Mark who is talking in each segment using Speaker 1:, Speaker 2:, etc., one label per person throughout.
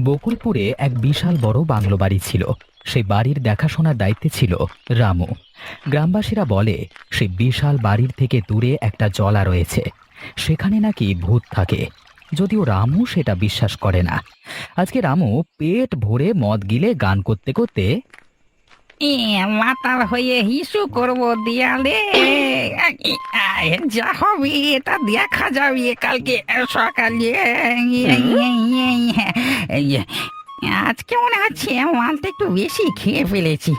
Speaker 1: বকুলপুরে এক বিশাল বড় বাংলো বাড়ি ছিল। সেই বাড়ির দেখাশোনার দায়িত্বে ছিল রামু। গ্রামবাসীরা বলে সেই বিশাল বাড়ির থেকে দূরে একটা জলা রয়েছে। সেখানে নাকি ভূত থাকে। যদিও রামু সেটা বিশ্বাস করে না। আজকে রামু পেট ভরে মদ গিলে গান করতে করতে
Speaker 2: এ মাতার হয়ে হিসু করব দিয়ালে। যা হবে এটা দেখা যাবে কালকে সকালে। আজকে মনে হচ্ছে মালটা একটু বেশি খেয়ে ফেলেছি।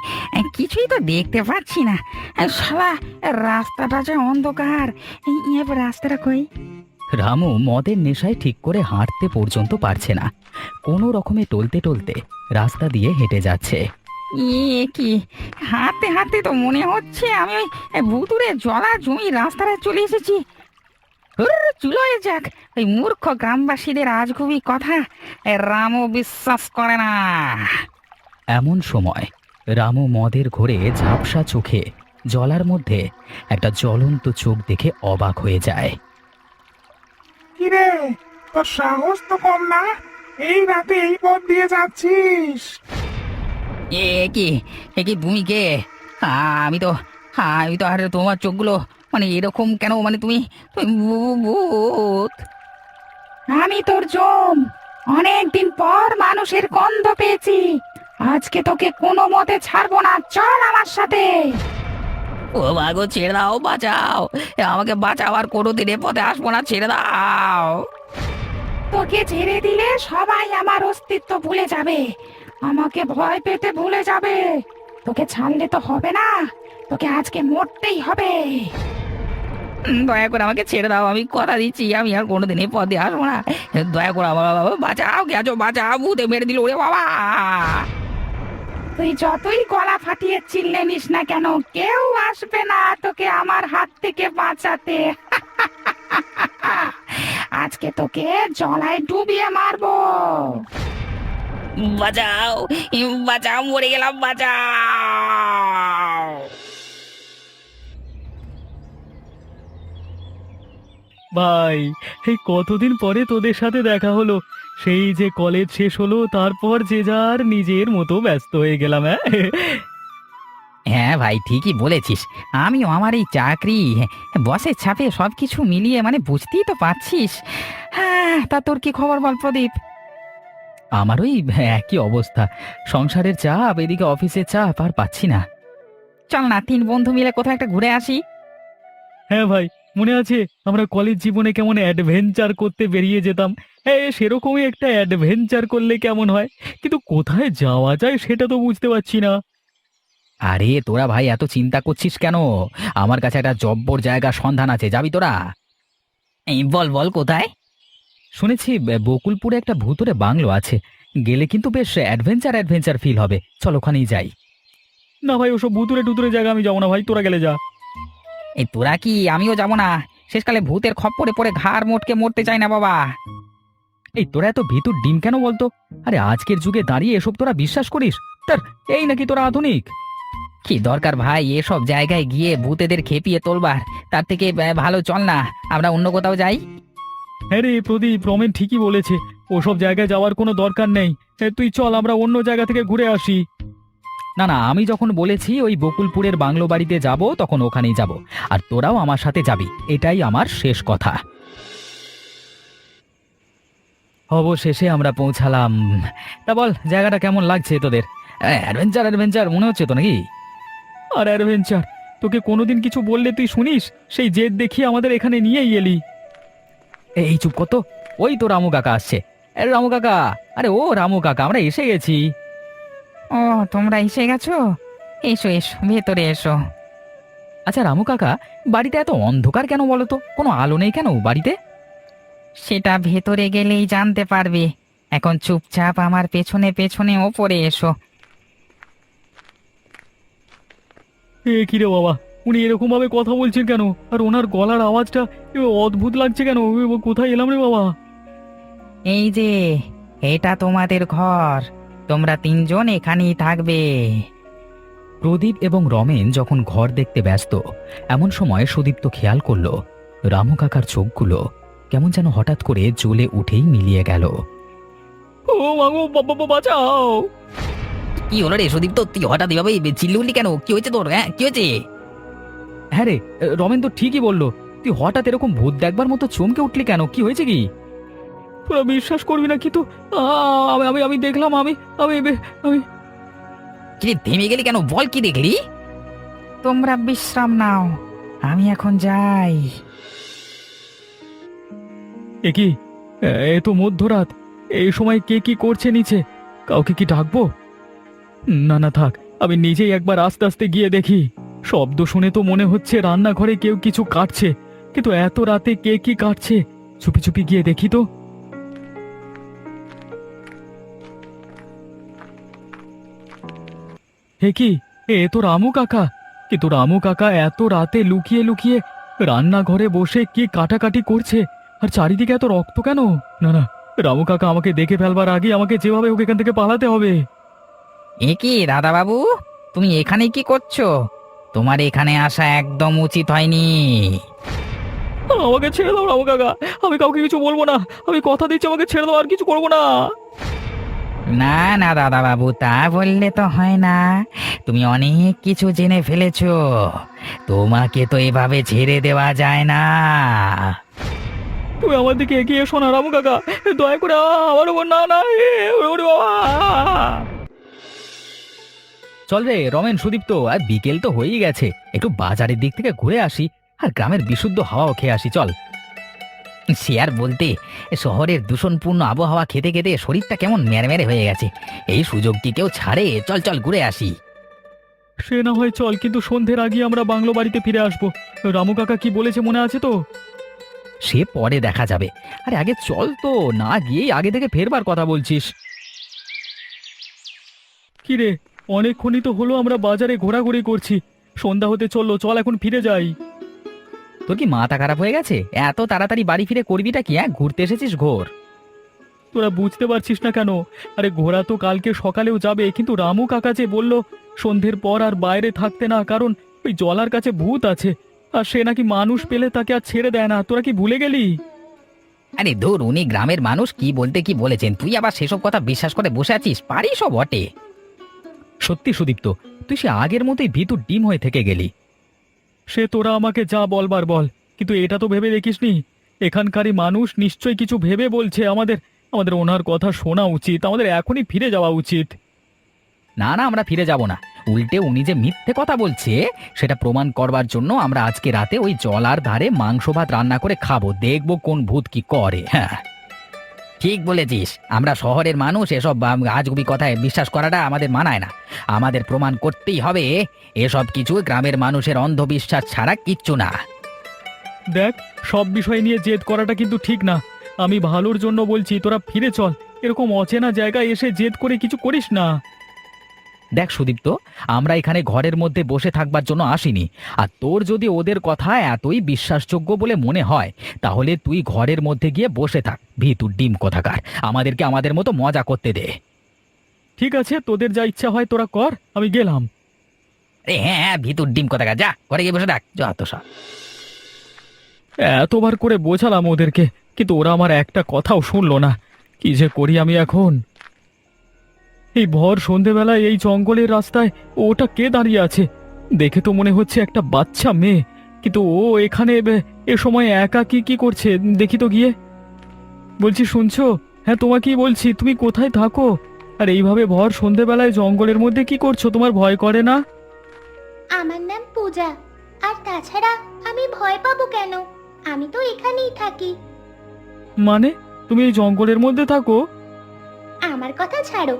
Speaker 2: কিছুই তো দেখতে পাচ্ছি না। শালা, রাস্তাটা যে অন্ধকার। রাস্তাটা কই?
Speaker 1: রামু মদের নেশায় ঠিক করে হাঁটতে পর্যন্ত পারছে না। কোনো রকমে টলতে টলতে রাস্তা দিয়ে হেঁটে যাচ্ছে।
Speaker 2: এ কি? হাঁটতে হাঁটতে তো মনে হচ্ছে আমি ওই ভুতুরে জলা জমি রাস্তায় চলে এসেছি। হুরর, চুলো হয়ে যাক। ওই মূর্খ গ্রামবাসীদের আজগুবি কথা রামও বিশ্বাস করে না।
Speaker 1: এমন সময় রামু মদের ঘোরে ঝাপসা চোখে জলার মধ্যে একটা জ্বলন্ত চোখ দেখে অবাক হয়ে যায়।
Speaker 3: কিরে তোর সাহস তো কম না? এই রাতে এই পথ দিয়ে যাচ্ছিস।
Speaker 2: এ কি? এ কি তুমি কে? আমি তো আমি তো আর তোমার চোখগুলো মানে এরকম কেন? মানে তুমি তুমি ভূত আমি তোর জম। অনেকদিন পর মানুষের গন্ধ পেয়েছি। আজকে তোকে কোনো মতে ছাড়বো না। চল আমার সাথে। ও মাগো ছেড়ে দাও বাঁচাও। আমাকে বাঁচাও আর কোনোদিন এ পথে আসব না ছেড়ে দাও। তোকে ছেড়ে দিলে সবাই আমার অস্তিত্ব ভুলে যাবে। আমাকে ভয় পেতে ভুলে যাবে। তোকে ছাড়লে তো হবে না। তোকে আজকে মরতেই হবে। দয়া করে আমাকে ছেড়ে দাও, আমি কথা দিচ্ছি, আমি আর কোনোদিন এই পথে আসব না। দয়া করে আমার বাবা, বাঁচাও আছো? বাঁচাও, ভূতে মেরে দিল ওরে বাবা। তুই যতই গলা ফাটিয়ে চিল্লে নিস না কেন, কেউ আসবে না তোকে আমার হাত থেকে বাঁচাতে। আজকে তোকে জলায় ডুবিয়ে মারবো। বাঁচাও বাঁচাও মরে গেলাম বাঁচাও।
Speaker 4: ভাই এই কতদিন পরে তোদের সাথে দেখা হলো? সেই যে কলেজ শেষ হলো তারপর যে যার নিজের মতো ব্যস্ত হয়ে গেলাম হ্যাঁ?
Speaker 2: হ্যাঁ ভাই ঠিকই বলেছিস। আমিও আমার এই চাকরি বসের ছাপে সব কিছু মিলিয়ে মানে বুঝতেই তো পারছিস। হ্যাঁ তা তোর কি খবর বল প্রদীপ?
Speaker 1: আমার ওই একই অবস্থা। সংসারের চাপ এদিকে অফিসের চাপ আর পাচ্ছি না।
Speaker 2: চল না তিন বন্ধু মিলে কোথাও একটা ঘুরে আসি।
Speaker 4: হ্যাঁ ভাই মনে আছে আমরা কলেজ জীবনে কেমন অ্যাডভেঞ্চার করতে বেরিয়ে যেতাম? হ্যাঁ সেরকমই একটা অ্যাডভেঞ্চার করলে কেমন হয়? কিন্তু কোথায় যাওয়া যায় সেটা তো বুঝতে পারছি না।
Speaker 1: আরে তোরা ভাই এত চিন্তা করছিস কেন? আমার কাছে একটা জব্বর জায়গা সন্ধান আছে যাবি তোরা?
Speaker 2: এই বল বল কোথায়?
Speaker 1: শুনেছি ব- বকুলপুরে একটা ভূতরে বাংলো আছে। গেলে কিন্তু বেশ অ্যাডভেঞ্চার অ্যাডভেঞ্চার ফিল হবে। চল ওখানেই যাই।
Speaker 4: না ভাই ওসব ভুতুরে টুতুরে জায়গা আমি যাব না ভাই তোরা গেলে যা।
Speaker 2: এই তোরা কি? আমিও যাব না। শেষকালে ভূতের খপ্পরে পড়ে ঘাড় মোটকে মরতে চাই না বাবা।
Speaker 1: এই তোরা এত ভিতর ডিম কেন বলতো? আরে আজকের যুগে দাঁড়িয়ে এসব তোরা বিশ্বাস করিস? তার এই নাকি তোরা আধুনিক?
Speaker 2: কি দরকার ভাই এসব জায়গায় গিয়ে ভূতেদের খেপিয়ে তোলবার? তার থেকে আহ, ভালো চল না। আমরা অন্য কোথাও যাই।
Speaker 4: হ্যাঁ রে প্রদীপ, রমেন ঠিকই বলেছে। ওসব জায়গায় যাওয়ার কোনো দরকার নেই। তুই চল, আমরা অন্য জায়গা থেকে ঘুরে আসি।
Speaker 1: না না, আমি যখন বলেছি ওই বকুলপুরের বাংলো বাড়িতে যাব, তখন ওখানেই যাব। আর তোরাও আমার সাথে যাবি। এটাই আমার শেষ কথা। অবশেষে আমরা পৌঁছালাম। তা বল, জায়গাটা কেমন লাগছে তোদের? অ্যাডভেঞ্চার অ্যাডভেঞ্চার মনে হচ্ছে তো নাকি?
Speaker 4: আর অ্যাডভেঞ্চার তোকে কোনোদিন কিছু বললে তুই শুনিস? সেই জেদ দেখিয়ে আমাদের এখানে নিয়েই এলি।
Speaker 1: এই চুপ কত ওই তো রামু কাকা আসছে। এ, রামু কাকা আরে ও রামু কাকা আমরা এসে গেছি।
Speaker 2: ও তোমরা এসে গেছো? এসো এসো ভেতরে এসো।
Speaker 1: আচ্ছা রামু কাকা বাড়িতে এত অন্ধকার কেন বলো তো? কোনো আলো নেই কেন বাড়িতে?
Speaker 2: সেটা ভেতরে গেলেই জানতে পারবে। এখন চুপচাপ আমার পেছনে পেছনে ওপরে এসো।
Speaker 4: এ কি রে বাবা? উনি এরকম ভাবে কথা বলছেন কেন? আর ওনার গলার আওয়াজটা এ, অদ্ভুত লাগছে কেন? কোথায় এলাম রে বাবা?
Speaker 2: এই যে এটা তোমাদের ঘর। তোমরা তিনজন এখানেই থাকবে।
Speaker 1: প্রদীপ এবং রমেন যখন ঘর দেখতে ব্যস্ত এমন সময় সুদীপ্ত খেয়াল করল রামু কাকার চোখগুলো কেমন যেন হঠাৎ করে জ্বলে উঠেই মিলিয়ে গেল।
Speaker 4: ও মাগো বাঁচাও!
Speaker 2: কি হলো রে সুদীপ তো তুই হঠাৎ এভাবে চিল্লি কেন? কি হয়েছে তোর হ্যাঁ? কি হয়েছে?
Speaker 1: হ্যাঁ রে রমেন তো ঠিকই বলল। তুই হঠাৎ এরকম ভূত দেখবার মতো চমকে উঠলি কেন? কি হয়েছে কি?
Speaker 4: তোরা বিশ্বাস করবি না কিন্তু? আমি আমি আমি দেখলাম আমি আমি বে- আমি।
Speaker 2: কি থেমে গেলি কেন? বল কি দেখলি? তোমরা বিশ্রাম নাও আমি এখন যাই।
Speaker 4: এ কি? এ- এ তো মধ্যরাত। এই সময় কে কি করছে নিচে? কাউকে কি ডাকবো? না না থাক আমি নিজেই একবার আস্তে আস্তে গিয়ে দেখি। শব্দ শুনে তো মনে হচ্ছে রান্নাঘরে কেউ কিছু কাটছে। কিন্তু এত রাতে কে কি কাটছে? চুপি চুপি গিয়ে দেখি তো। হে কি? এ তো রামু কাকা। কিন্তু রামু কাকা এত রাতে লুকিয়ে লুকিয়ে রান্নাঘরে বসে কি কাটাকাটি করছে? আর চারিদিকে এত রক্ত কেন? না না, রামু কাকা আমাকে দেখে ফেলবার আগে আমাকে যেভাবে ওকে এখান থেকে পালাতে হবে।
Speaker 2: এ কি দাদা বাবু তুমি এখানে কি করছ? তোমার এখানে আসা একদম উচিত হয়নি।
Speaker 4: আমাকে ছেড়ে দাও রামু কাকা। আমি কাউকে কিছু বলব না। আমি কথা দিচ্ছি আমাকে ছেড়ে দাও আর কিছু করব না।
Speaker 2: না না দাদা বাবু তা বললে তো হয় না। তুমি অনেক কিছু জেনে ফেলেছো। তোমাকে তো এভাবে ছেড়ে দেওয়া যায় না।
Speaker 4: তুমি আমার দিকে এগিয়ে এসো না রামু কাকা। দয়া করে আমার উপর না না।
Speaker 1: চল রে রমেন সুদীপ্ত আর বিকেল তো হয়েই গেছে। একটু বাজারের দিক থেকে ঘুরে আসি আর গ্রামের বিশুদ্ধ হাওয়াও খেয়ে আসি চল।
Speaker 2: সে আর বলতে শহরের দূষণপূর্ণ আবহাওয়া খেতে খেতে শরীরটা কেমন ম্যারম্যারে হয়ে গেছে। এই সুযোগ কি কেউ ছাড়ে চল চল ঘুরে আসি।
Speaker 4: সে না হয় চল কিন্তু সন্ধ্যের আগে আমরা বাংলো বাড়িতে ফিরে আসব। রামু কাকা কি বলেছে মনে আছে তো?
Speaker 1: সে পরে দেখা যাবে। আরে আগে চল তো না গিয়েই আগে থেকে ফেরবার কথা বলছিস।
Speaker 4: কি রে অনেকক্ষণই তো হলো আমরা বাজারে ঘোরাঘুরি করছি। সন্ধ্যা হতে চলল চল এখন ফিরে যাই।
Speaker 1: তোর কি মাথা খারাপ হয়ে গেছে? এত তাড়াতাড়ি বাড়ি ফিরে করবিটা কি হ্যাঁ? ঘুরতে এসেছিস ঘোর।
Speaker 4: তোরা বুঝতে পারছিস না কেন? আরে ঘোড়া তো কালকে সকালেও যাবে কিন্তু রামু কাকা যে বলল সন্ধ্যের পর আর বাইরে থাকতে না কারণ ওই জলার কাছে ভূত আছে। আর সে নাকি মানুষ পেলে তাকে আর ছেড়ে দেয় না তোরা কি ভুলে গেলি?
Speaker 2: আরে ধুর উনি গ্রামের মানুষ কি বলতে কি বলেছেন? তুই আবার সেসব কথা বিশ্বাস করে বসে আছিস? পারিস বটে
Speaker 1: সত্যি সুদীপ্ত তুই সে আগের মতোই ভিতর ডিম হয়ে থেকে গেলি।
Speaker 4: সে তোরা আমাকে যা বলবার বল কিন্তু এটা তো ভেবে দেখিসনি? এখানকারই মানুষ নিশ্চয়ই কিছু ভেবে বলছে আমাদের আমাদের ওনার কথা শোনা উচিত আমাদের এখনই ফিরে যাওয়া উচিত।
Speaker 1: না না আমরা ফিরে যাব না। উল্টে উনি যে মিথ্যে কথা বলছে সেটা প্রমাণ করবার জন্য আমরা আজকে রাতে ওই জলার ধারে মাংস ভাত রান্না করে খাব। দেখব কোন ভূত কি করে। হ্যাঁ।
Speaker 2: ঠিক বলেছিস। আমরা শহরের মানুষ এসব আম, আজগুবি কথায় বিশ্বাস করাটা আমাদের মানায় না। আমাদের প্রমাণ করতেই হবে এসব কিছু গ্রামের মানুষের অন্ধবিশ্বাস ছাড়া কিচ্ছু না।
Speaker 4: দেখ সব বিষয় নিয়ে জেদ করাটা কিন্তু ঠিক না। আমি ভালোর জন্য বলছি তোরা ফিরে চল। এরকম অচেনা জায়গায় এসে জেদ করে কিছু করিস না।
Speaker 1: দেখ সুদীপ্ত আমরা এখানে ঘরের মধ্যে বসে থাকবার জন্য আসিনি। আর তোর যদি ওদের কথা এতই বিশ্বাসযোগ্য বলে মনে হয় তাহলে তুই ঘরের মধ্যে গিয়ে বসে থাক। ভিতুর ডিম কোথাকার? আমাদেরকে আমাদের মতো মজা করতে দে।
Speaker 4: ঠিক আছে তোদের যা ইচ্ছা হয় তোরা কর আমি গেলাম।
Speaker 2: আরে হ্যাঁ হ্যাঁ ভিতর ডিম কথা যা ঘরে গিয়ে বসে থাক যত সব।
Speaker 4: এতবার করে বোঝালাম ওদেরকে কিন্তু ওরা আমার একটা কথাও শুনলো না। কি যে করি আমি এখন? এই ভর সন্ধেবেলায় এই জঙ্গলের রাস্তায় ওটা কে দাঁড়িয়ে আছে? দেখে তো মনে হচ্ছে একটা বাচ্চা মেয়ে। কিন্তু ও এখানে এ সময় একা কি কি করছে দেখি তো গিয়ে। বলছি শুনছো? হ্যাঁ তোমাকেই বলছি তুমি কোথায় থাকো? আর এইভাবে ভর সন্ধেবেলায় জঙ্গলের মধ্যে কি করছ? তোমার ভয় করে না?
Speaker 5: আমার নাম পূজা। আর তাছাড়া আমি ভয় পাবো কেন? আমি তো এখানেই থাকি।
Speaker 4: মানে? তুমি এই জঙ্গলের মধ্যে থাকো?
Speaker 5: আমার কথা ছাড়ো।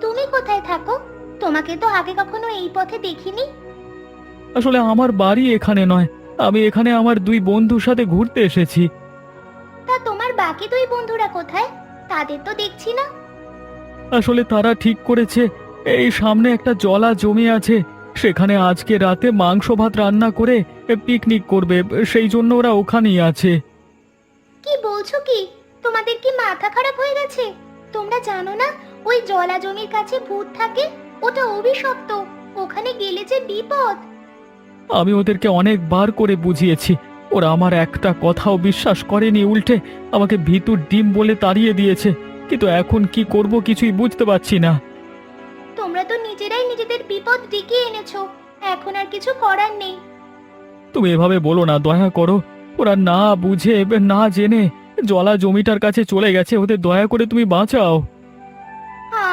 Speaker 5: তুমি কোথায় থাকো? তোমাকে তো আগে কখনো এই পথে দেখিনি।
Speaker 4: আসলে আমার বাড়ি এখানে নয়। আমি এখানে আমার দুই বন্ধুর সাথে ঘুরতে এসেছি।
Speaker 5: তা তোমার বাকি দুই বন্ধুরা কোথায়? তাদের তো দেখছি না।
Speaker 4: আসলে তারা ঠিক করেছে। এই সামনে একটা জলা জমি আছে। সেখানে আজকে রাতে মাংস ভাত রান্না করে পিকনিক করবে। সেই জন্য ওরা ওখানেই আছে।
Speaker 5: কি বলছো কি? তোমাদের কি মাথা খারাপ হয়ে গেছে? তোমরা জানো না ওই জলা জমির কাছে ভূত থাকে ওটা অভিশপ্ত। ওখানে গেলে যে বিপদ।
Speaker 4: আমি ওদেরকে অনেকবার করে বুঝিয়েছি। ওরা আমার একটা কথাও বিশ্বাস করেনি উল্টে আমাকে ভিতুর ডিম বলে তাড়িয়ে দিয়েছে। কিন্তু এখন কি করব কিছুই বুঝতে পারছি না।
Speaker 5: তোমরা তো নিজেরাই নিজেদের বিপদ ডেকে এনেছো। এখন আর কিছু করার নেই।
Speaker 4: তুমি এভাবে বলো না দয়া করো। ওরা না বুঝে না জেনে জলা জমিটার কাছে চলে গেছে। ওদের দয়া করে তুমি বাঁচাও।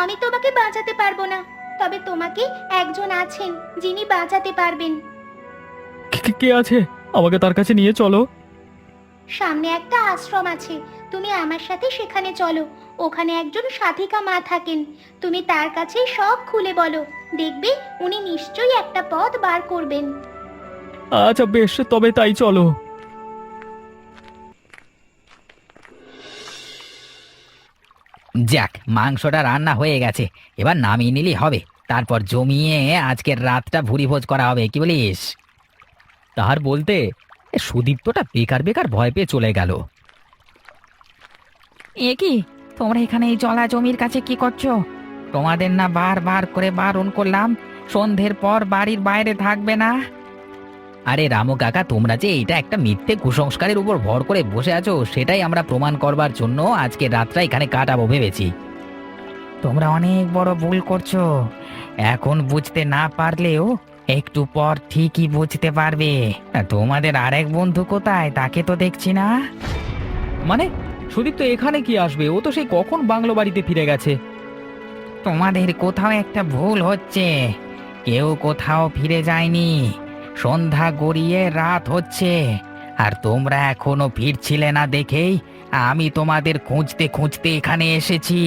Speaker 5: আমি তোমাকে বাঁচাতে পারব না। তবে তোমাকে একজন আছেন যিনি বাঁচাতে পারবেন।
Speaker 4: কে- আছে? আমাকে তার কাছে নিয়ে চলো।
Speaker 5: সামনে একটা আশ্রম আছে। তুমি আমার সাথে সেখানে চলো। ওখানে একজন সাধিকা মা থাকেন। তুমি তার কাছে সব খুলে বলো। দেখবে উনি নিশ্চয়ই একটা পথ বার করবেন।
Speaker 4: আচ্ছা বেশ তবে তাই চলো।
Speaker 2: যাক, মাংসটা রান্না হয়ে গেছে। এবার নামিয়ে নিলেই হবে। তারপর জমিয়ে আজকের রাতটা ভুরি ভোজ করা হবে, কি বলিস?
Speaker 1: তার বলতে এ সুদীপ্তটা বেকার বেকার ভয় পেয়ে চলে গেল।
Speaker 2: এ কি? তোমরা এখানে এই জলা জমির কাছে কি করছ? তোমাদের না বারবার করে বারণ করলাম, সন্ধ্যের পর বাড়ির বাইরে থাকবে না?
Speaker 1: আরে রামু কাকা তোমরা যে এটা একটা মিথ্যে কুসংস্কারের উপর ভর করে বসে আছো সেটাই আমরা প্রমাণ করবার জন্য আজকে রাতটা এখানে কাটাবো ভেবেছি।
Speaker 2: তোমরা অনেক বড় ভুল করছ। এখন বুঝতে না পারলেও একটু পর ঠিকই বুঝতে পারবে। তোমাদের আরেক বন্ধু কোথায়? তাকে তো দেখছি না।
Speaker 1: মানে সুদীপ তো এখানে কি আসবে? ও তো সেই কখন বাংলো বাড়িতে ফিরে গেছে?
Speaker 2: তোমাদের কোথাও একটা ভুল হচ্ছে। কেউ কোথাও ফিরে যায়নি। সন্ধ্যা গড়িয়ে রাত হচ্ছে। আর তোমরা এখনও ফিরছিলে না দেখেই আমি তোমাদের খুঁজতে খুঁজতে এখানে এসেছি।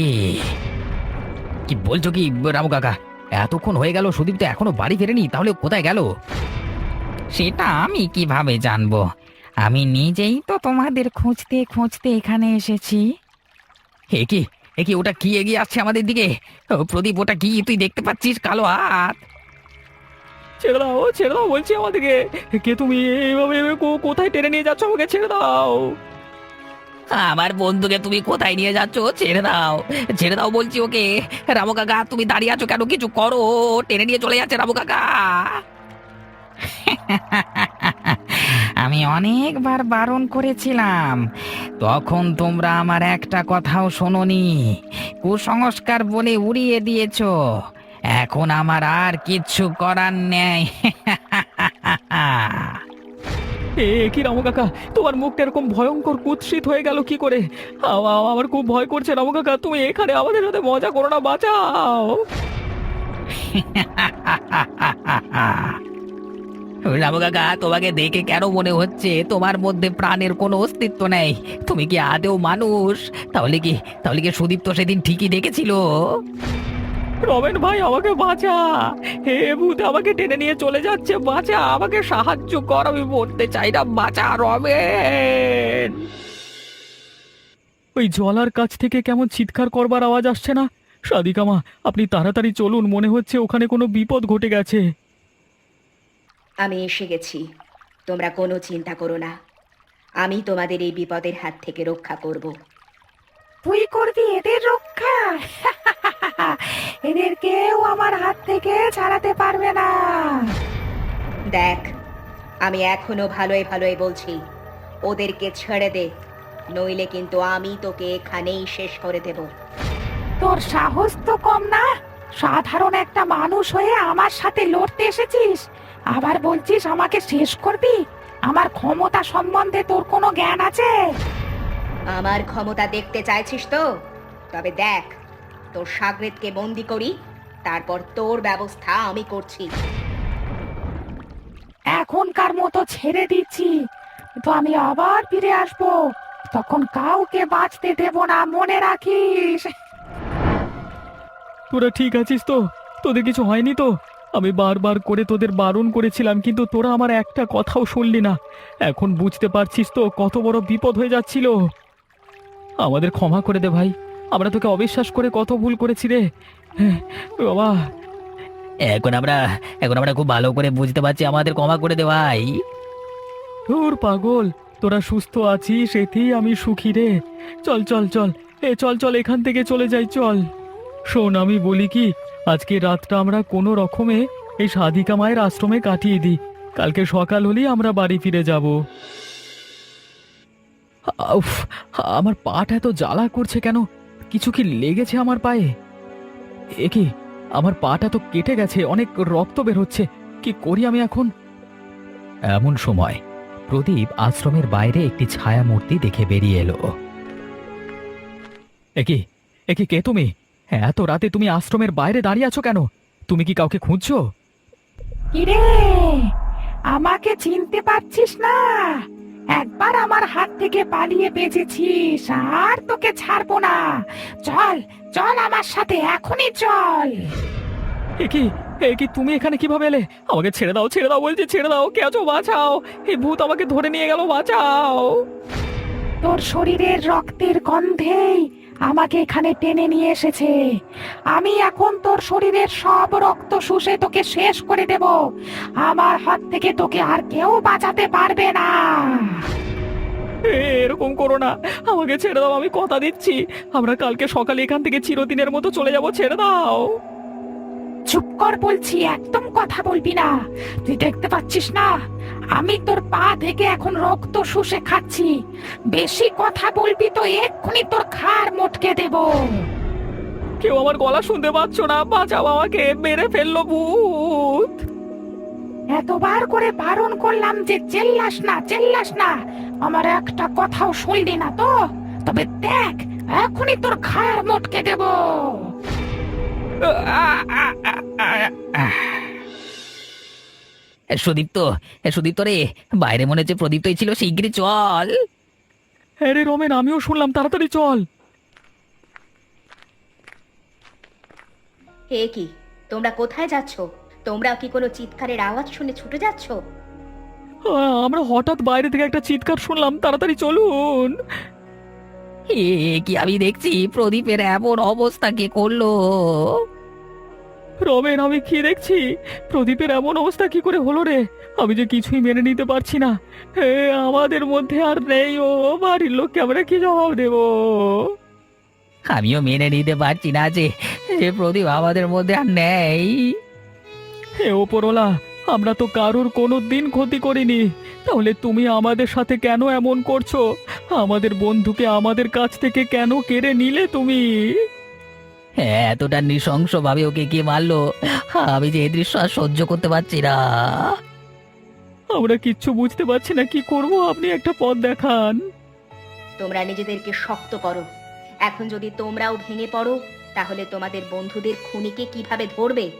Speaker 1: কি বলছো কি রামু কাকা? এতক্ষণ হয়ে গেল সুদীপ তো এখনও বাড়ি ফেরেনি তাহলে কোথায় গেল?
Speaker 2: সেটা আমি কীভাবে জানব? আমি নিজেই তো তোমাদের খুঁজতে খুঁজতে এখানে এসেছি।
Speaker 1: হে কি এ কি ওটা কি এগিয়ে আসছে আমাদের দিকে? ও, প্রদীপ ওটা কি? তুই দেখতে পাচ্ছিস কালো হাত।
Speaker 4: ছেড়ে দাও ছেড়ে দাও বলছি আমাদেরকে। কে তুমি? এইভাবে কোথায় টেনে নিয়ে যাচ্ছ আমাকে? ছেড়ে দাও।
Speaker 1: আমার বন্ধুকে তুমি কোথায় নিয়ে যাচ্ছ? ছেড়ে দাও। ছেড়ে দাও বলছি ওকে। রামু কাকা, তুমি দাঁড়িয়ে আছো কেন? কিছু করো। টেনে নিয়ে চলে যাচ্ছে রামু কাকা।
Speaker 2: আমি অনেকবার বারণ করেছিলাম। তখন তোমরা আমার একটা কথাও শোনোনি। কুসংস্কার বলে উড়িয়ে দিয়েছ। এখন আমার আর কিচ্ছু করার নেই।
Speaker 4: এ কি রামু কাকা? তোমার মুখটা এরকম ভয়ঙ্কর কুৎসিত হয়ে গেল কি করে? আ- আ- আমার খুব ভয় করছে রামু কাকা। তুমি এখানে আমাদের সাথে মজা করো না বাঁচাও।
Speaker 1: রামু কাকা তোমাকে দেখে কেন মনে হচ্ছে? তোমার মধ্যে প্রাণের কোনো অস্তিত্ব নেই। তুমি কি আদেও মানুষ? তাহলে কি তাহলে কি সুদীপ্ত সেদিন ঠিকই দেখেছিল?
Speaker 4: রমেন ভাই আমাকে বাঁচা। হে ভূত আমাকে টেনে নিয়ে চলে যাচ্ছে বাঁচা। আমাকে সাহায্য কর আমি মরতে চাই না বাঁচা রমেন। ওই জলার কাছ থেকে কেমন চিৎকার করবার আওয়াজ আসছে না? সাদিকামা আপনি তাড়াতাড়ি চলুন মনে হচ্ছে ওখানে কোনো বিপদ ঘটে গেছে।
Speaker 6: আমি এসে গেছি। তোমরা কোনো চিন্তা করো না। আমি তোমাদের এই বিপদের হাত থেকে রক্ষা করব।
Speaker 2: তুই করবি এদের রক্ষা? এদের কেউ আমার হাত থেকে ছাড়াতে পারবে না।
Speaker 6: দেখ আমি এখনও ভালোই ভালোই বলছি ওদেরকে ছেড়ে দে নইলে কিন্তু আমি তোকে এখানেই শেষ করে দেব।
Speaker 2: তোর সাহস তো কম না? সাধারণ একটা মানুষ হয়ে আমার সাথে লড়তে এসেছিস? আবার বলছিস আমাকে শেষ করবি? আমার ক্ষমতা সম্বন্ধে তোর কোনো জ্ঞান আছে?
Speaker 6: আমার ক্ষমতা দেখতে চাইছিস তো? তবে দেখ তোর সাগরেদকে বন্দি করি তারপর তোর ব্যবস্থা আমি করছি।
Speaker 2: এখনকার মতো ছেড়ে দিচ্ছি। তো আমি আবার ফিরে আসব। তখন কাউকে বাঁচতে দেব না মনে রাখিস।
Speaker 4: তোরা ঠিক আছিস তো? তোদের কিছু হয়নি তো? আমি বারবার করে তোদের বারণ করেছিলাম কিন্তু তোরা আমার একটা কথাও শুনলি না। এখন বুঝতে পারছিস তো কত বড় বিপদ হয়ে যাচ্ছিল। আমাদের ক্ষমা করে দে ভাই। আমরা তোকে অবিশ্বাস করে কত ভুল করেছি রে। হ্যাঁ, বাবা।
Speaker 1: এখন আমরা এখন আমরা খুব ভালো করে বুঝতে পারছি আমাদের ক্ষমা করে দে ভাই।
Speaker 4: ধুর পাগল তোরা সুস্থ আছিস এতেই আমি সুখী রে। চল চল চল এ চল চল এখান থেকে চলে যাই চল। শোন আমি বলি কি আজকে রাতটা আমরা কোনো রকমে এই সাধিকা মায়ের আশ্রমে কাটিয়ে দিই। কালকে সকাল হলেই আমরা বাড়ি ফিরে যাব। উফ আমার পাটা এত জ্বালা করছে কেন? কিছু কি লেগেছে আমার পায়ে? এ কি, আমার পাটা তো কেটে গেছে, অনেক রক্ত বের হচ্ছে, কি করি আমি এখন?
Speaker 1: এমন সময় প্রদীপ আশ্রমের বাইরে একটি ছায়া মূর্তি দেখে বেরিয়ে এলো।
Speaker 4: একি একি কে তুমি? এত রাতে তুমি আশ্রমের বাইরে দাঁড়িয়ে আছো কেন? তুমি কি কাউকে খুঁজছো?
Speaker 3: কিরে, আমাকে চিনতে পারছিস না? একবার আমার হাত থেকে পালিয়ে বেঁচেছিস আর তোকে ছাড়বো না। চল চল আমার সাথে এখনই চল।
Speaker 4: একি একি তুমি এখানে কীভাবে এলে? আমাকে ছেড়ে দাও ছেড়ে দাও বলছি ছেড়ে দাও কে আছো বাঁচাও। এই ভূত আমাকে ধরে নিয়ে গেল বাঁচাও।
Speaker 3: তোর শরীরের রক্তের গন্ধেই আমাকে এখানে টেনে নিয়ে এসেছে। আমি এখন তোর শরীরের সব রক্ত শুষে তোকে শেষ করে দেব। আমার হাত থেকে তোকে আর কেউ বাঁচাতে পারবে না।
Speaker 4: এরকম করো না। আমাকে ছেড়ে দাও আমি কথা দিচ্ছি। আমরা কালকে সকালে এখান থেকে চিরদিনের মতো চলে যাব ছেড়ে দাও।
Speaker 3: চুপ কর বলছি একদম কথা বলবি না। তুই দেখতে পাচ্ছিস না? আমি তোর পা থেকে এখন রক্ত শুষে খাচ্ছি। বেশি কথা বলবি তো এক্ষুনি তোর খার মোটকে দেব।
Speaker 4: কেউ আমার গলা শুনতে পাচ্ছ না? বাঁচাও আমাকে মেরে ফেলল ভূত।
Speaker 3: এতবার করে বারণ করলাম যে চেল্লাস না চেল্লাস না। আমার একটা কথাও শুনলি না তো? তবে দেখ এখনই তোর খার মোটকে দেব।
Speaker 2: এ, সুদীপ্ত সুদীপ্ত রে বাইরে মনে হচ্ছে প্রদীপ্তই ছিল শিগগিরই চল।
Speaker 4: হ্যাঁ রে রমেন আমিও শুনলাম তাড়াতাড়ি চল।
Speaker 6: হে কি? তোমরা কোথায় যাচ্ছ? তোমরা কি কোনো চিৎকারের আওয়াজ শুনে ছুটে যাচ্ছ?
Speaker 4: আহ, আমরা হঠাৎ বাইরে থেকে একটা চিৎকার শুনলাম তাড়াতাড়ি চলুন।
Speaker 2: এ কি আমি দেখছি? প্রদীপের এমন অবস্থা কে করল?
Speaker 4: রমেন আমি কি দেখছি? প্রদীপের এমন অবস্থা কি করে হলো রে? আমি যে কিছুই মেনে নিতে পারছি না। এ, আমাদের মধ্যে আর নেই ও বাড়ির লোককে আমরা কি জবাব দেব?
Speaker 2: আমিও মেনে নিতে পারছি না যে যে প্রদীপ আমাদের মধ্যে আর নেই।
Speaker 4: হে ওপরওয়ালা আমরা তো কারোর কোনো দিন ক্ষতি করিনি। তাহলে তুমি আমাদের সাথে কেন এমন করছ? আমাদের বন্ধুকে আমাদের কাছ থেকে কেন কেড়ে নিলে তুমি?
Speaker 2: এতটা নৃশংস ভাবে ওকে কে মারলো? আমি যে এই দৃশ্য আর সহ্য করতে পারছি না।
Speaker 4: আমরা কিচ্ছু বুঝতে পারছি না কি করব? আপনি একটা পথ দেখান।
Speaker 6: তোমরা নিজেদেরকে শক্ত করো। এখন যদি তোমরাও ভেঙে পড়ো তাহলে তোমাদের বন্ধুদের খুনিকে কীভাবে ধরবে?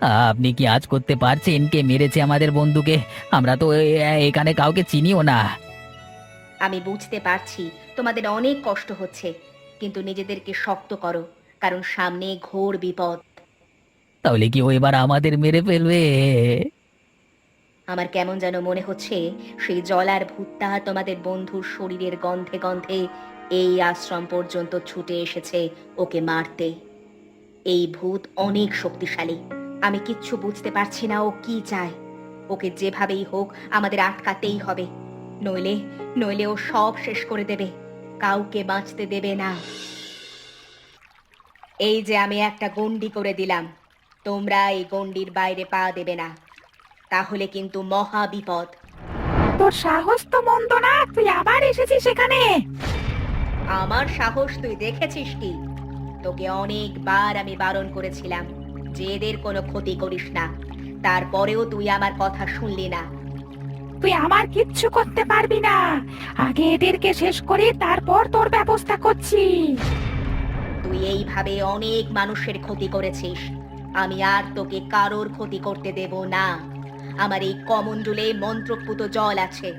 Speaker 2: আপনি কি আজ করতে পারছেন? কে মেরেছে আমাদের বন্ধুকে? আমরা তো এ- এখানে কাউকে চিনিও না।
Speaker 6: আমি বুঝতে পারছি তোমাদের অনেক কষ্ট হচ্ছে কিন্তু নিজেদেরকে শক্ত করো। কারণ সামনে ঘোর বিপদ।
Speaker 2: তাহলে কি ও এবার আমাদের মেরে ফেলবে?
Speaker 6: আমার কেমন যেন মনে হচ্ছে সেই জলার ভূতটা তোমাদের বন্ধুর শরীরের গন্ধে গন্ধে এই আশ্রম পর্যন্ত ছুটে এসেছে ওকে মারতে। এই ভূত অনেক শক্তিশালী। আমি কিচ্ছু বুঝতে পারছি না ও কি চায়। ওকে যেভাবেই হোক আমাদের আটকাতেই হবে। নইলে নইলে ও সব শেষ করে দেবে। কাউকে বাঁচতে দেবে না। এই যে আমি একটা গন্ডি করে দিলাম তোমরা এই গন্ডির বাইরে পা দেবে না। তাহলে কিন্তু মহা বিপদ।
Speaker 3: তোর সাহস তো মন্দ না তুই আবার এসেছিস এখানে।
Speaker 6: আমার সাহস তুই দেখেছিস কি? তোকে অনেকবার আমি বারণ করেছিলাম যে এদের কোনো ক্ষতি করিস না। তারপরেও তুই আমার কথা শুনলি না।
Speaker 3: তুই আমার কিচ্ছু করতে পারবি না। আগে এদেরকে শেষ করে তারপর তোর ব্যবস্থা করছি।
Speaker 6: তুই এইভাবে অনেক মানুষের ক্ষতি করেছিস। আমি আর তোকে কারোর ক্ষতি করতে দেব না। আমার এই কমণ্ডলে মন্ত্রপুত জল আছে।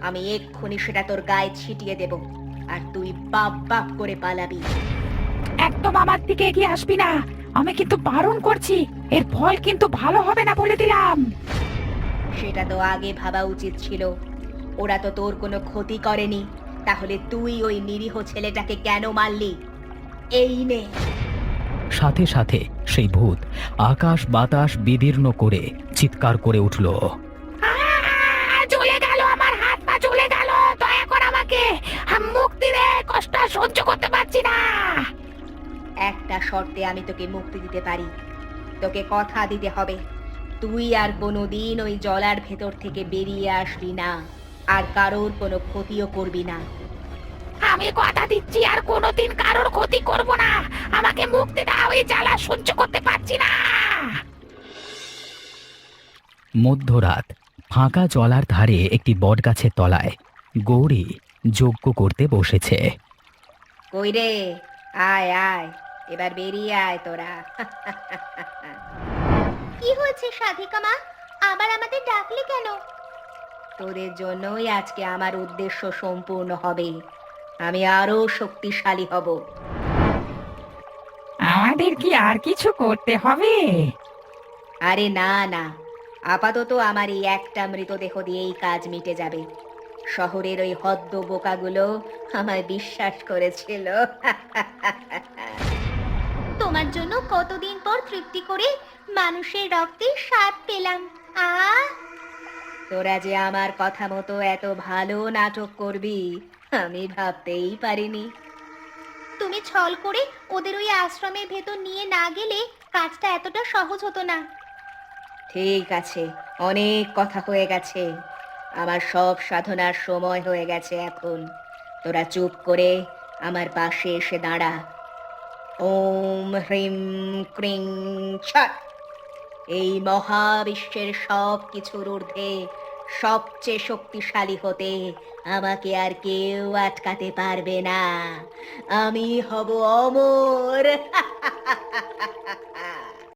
Speaker 6: আমি এক্ষুনি সেটা তোর গায়ে ছিটিয়ে দেব আর তুই বাপ বাপ করে পালাবি।
Speaker 3: একদম আমার দিকে এগিয়ে আসবি না। আমি কিন্তু বারণ করছি। এর ফল কিন্তু ভালো হবে না বলে দিলাম।
Speaker 6: সেটা তো আগে ভাবা উচিত ছিল। ওরা তো তোর কোনো ক্ষতি করেনি। তাহলে তুই ওই নিরীহ ছেলেটাকে কেন মারলি? এই নে।
Speaker 1: সাথে সাথে সেই ভূত আকাশ বাতাস বিদীর্ণ করে চিৎকার করে উঠল।
Speaker 3: চলে গেল আমার হাত পা চলে গেল। দয়া কর আমাকে। মুক্তি দে কষ্ট সহ্য করতে পারছি না।
Speaker 6: একটা শর্তে আমি তোকে মুক্তি দিতে পারি। তোকে কথা দিতে হবে। তুই আর কোনোদিন ওই জলার ভেতর থেকে বেরিয়ে আসবি না। আর কারোর কোনো ক্ষতিও করবি না।
Speaker 3: আমি কথা দিচ্ছি আর কোনোদিন কারোর ক্ষতি করব না। আমাকে মুক্তি দাও এই জ্বালা সহ্য করতে পারছি না।
Speaker 1: মধ্যরাত ফাঁকা জলার ধারে একটি বটগাছের তলায় গৌরী যজ্ঞ করতে বসেছে।
Speaker 6: কই রে? আয় আয় এবার বেরিয়ে আয় তোরা।
Speaker 5: কি হয়েছে সাধিকা মা? আবার আমাদের ডাকলে কেন?
Speaker 6: তোদের জন্যই আজকে আমার উদ্দেশ্য সম্পূর্ণ হবে। আমি আরও শক্তিশালী হব।
Speaker 3: আমাদের কি আর কিছু করতে হবে?
Speaker 6: আরে না না। আপাতত আমার এই একটা মৃতদেহ দিয়েই কাজ মিটে যাবে। শহরের ওই হদ্দ বোকাগুলো আমায় বিশ্বাস করেছিল।
Speaker 5: তোমার জন্য কতদিন পর তৃপ্তি করে মানুষের রক্তে স্বাদ পেলাম। আ?
Speaker 6: তোরা যে আমার কথা মতো এত ভালো নাটক করবি আমি ভাবতেই পারিনি।
Speaker 5: তুমি ছল করে ওদের ওই আশ্রমের ভেতর নিয়ে না গেলে কাজটা এতটা সহজ হতো না।
Speaker 6: ঠিক আছে, অনেক কথা হয়ে গেছে। আমার সব সাধনার সময় হয়ে গেছে এখন। তোরা চুপ করে আমার পাশে এসে দাঁড়া। ওম হ্রিম ক্রিং ছট। এই মহাবিশ্বের সব কিছুর ঊর্ধ্বে সবচেয়ে শক্তিশালী হতে আমাকে আর কেউ আটকাতে পারবে না। আমি হব অমর।